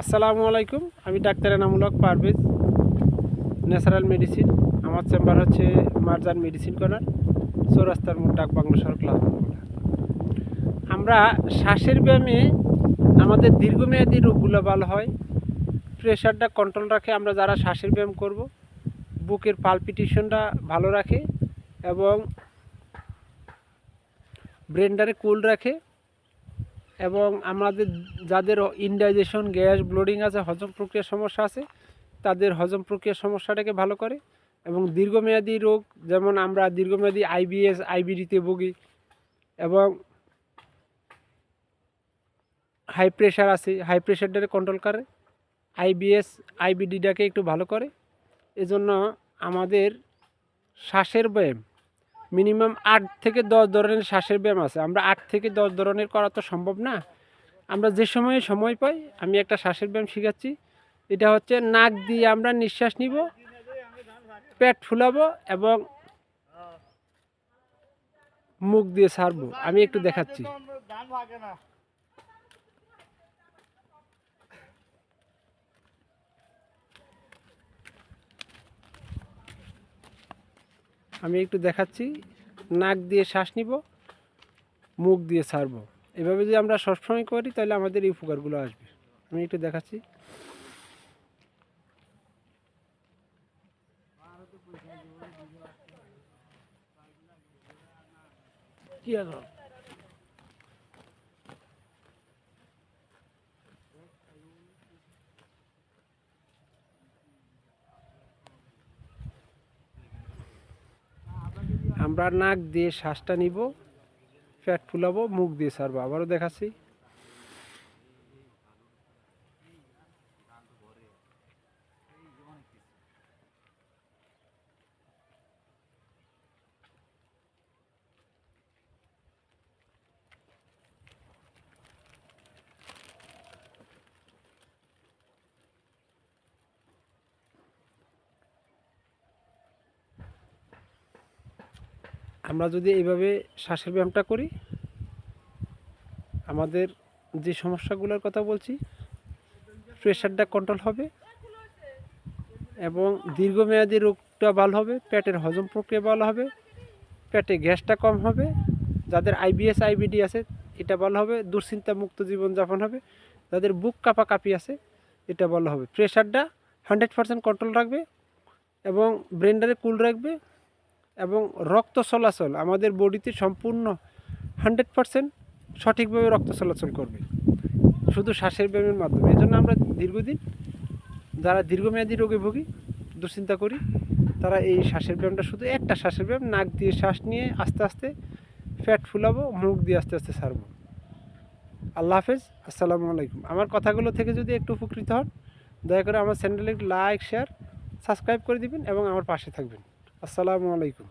আসসালামু আলাইকুম, আমি ডাক্তার এনামূলক পারভেজ, ন্যাচারাল মেডিসিন। আমার চেম্বার হচ্ছে মারজান মেডিসিন কর্নার চৌরাস্তার মোড়, ডাক বাংলা সড়ক আমরা শ্বাসের ব্যায়ামে আমাদের দীর্ঘমেয়াদী রোগগুলো ভালো হয়। প্রেশারটা কন্ট্রোল রাখে, আমরা যারা শ্বাসের ব্যায়াম করব, বুকের পালপিটেশনটা ভালো রাখে এবং ব্রেনটারে কুল রাখে। এবং আমাদের যাদের ইনডাইজেশন, গ্যাস, ব্লোডিং আছে, হজম প্রক্রিয়ার সমস্যা আছে, তাদের হজম প্রক্রিয়ার সমস্যাটাকে ভালো করে এবং দীর্ঘমেয়াদী রোগ, যেমন আমরা দীর্ঘমেয়াদী আইবিএস আইবিডিতে ভুগি এবং হাই প্রেশার আছে হাই প্রেশারটাকে কন্ট্রোল করে আইবিএস আইবিডিটাকে একটু ভালো করে। এজন্য আমাদের শ্বাসের ব্যায়াম মিনিমাম আট থেকে দশ ধরনের শ্বাসের ব্যায়াম আছে। আমরা আট থেকে দশ ধরনের করা তো সম্ভব না। আমরা যে সময়ে সময় পাই, আমি একটা শ্বাসের ব্যায়াম শিখাচ্ছি। এটা হচ্ছে নাক দিয়ে আমরা নিঃশ্বাস নিব, পেট ফুলাবো এবং মুখ দিয়ে সারবো আমি একটু দেখাচ্ছি। আমি একটু দেখাচ্ছি। নাক দিয়ে শ্বাস নিব, মুখ দিয়ে ছাড়ব। এভাবে যদি আমরা সবসময় করি, তাহলে আমাদের এই উপকারগুলো আসবে। আমি একটু দেখাচ্ছি। কি হলো? আমরা নাক দিয়ে শ্বাসটা নিব পেট ফুলাবো মুখ দিয়ে সারবো। আবারও দেখাচ্ছি। আমরা যদি এইভাবে শ্বাসের ব্যায়ামটা করি, আমাদের যে সমস্যাগুলোর কথা বলছি প্রেশারটা কন্ট্রোল হবে এবং দীর্ঘমেয়াদী রোগটা ভালো হবে, পেটের হজম প্রক্রিয়া ভালো হবে, পেটে গ্যাসটা কম হবে, যাদের আইবিএস আইবিডি আছে, এটা ভালো হবে দুশ্চিন্তা মুক্ত জীবনযাপন হবে, যাদের বুক কাঁপা কাঁপি আছে, এটা ভালো হবে। প্রেশারটা হান্ড্রেড পার্সেন্ট কন্ট্রোল রাখবে এবং ব্রেনটারে কুল রাখবে এবং রক্ত চলাচল আমাদের বডিতে সম্পূর্ণ হান্ড্রেড পারসেন্ট সঠিকভাবে রক্ত চলাচল করবে। শুধু শ্বাসের ব্যায়ামের মাধ্যমে। এই জন্য আমরা দীর্ঘদিন যারা দীর্ঘমেয়াদী রোগে ভুগি, দুশ্চিন্তা করি, তারা এই শ্বাসের ব্যায়ামটা শুধু একটা শ্বাসের ব্যায়াম, নাক দিয়ে শ্বাস নিয়ে আস্তে আস্তে ফ্যাট ফুলাবো, মুখ দিয়ে আস্তে আস্তে ছাড়বো আল্লাহ হাফেজ, আসসালামু আলাইকুম। আমার কথাগুলো থেকে যদি একটু উপকৃত হন, দয়া করে আমার চ্যানেলে লাইক, শেয়ার, সাবস্ক্রাইব করে দিবেন এবং আমার পাশে থাকবেন। আসসালামু আলাইকুম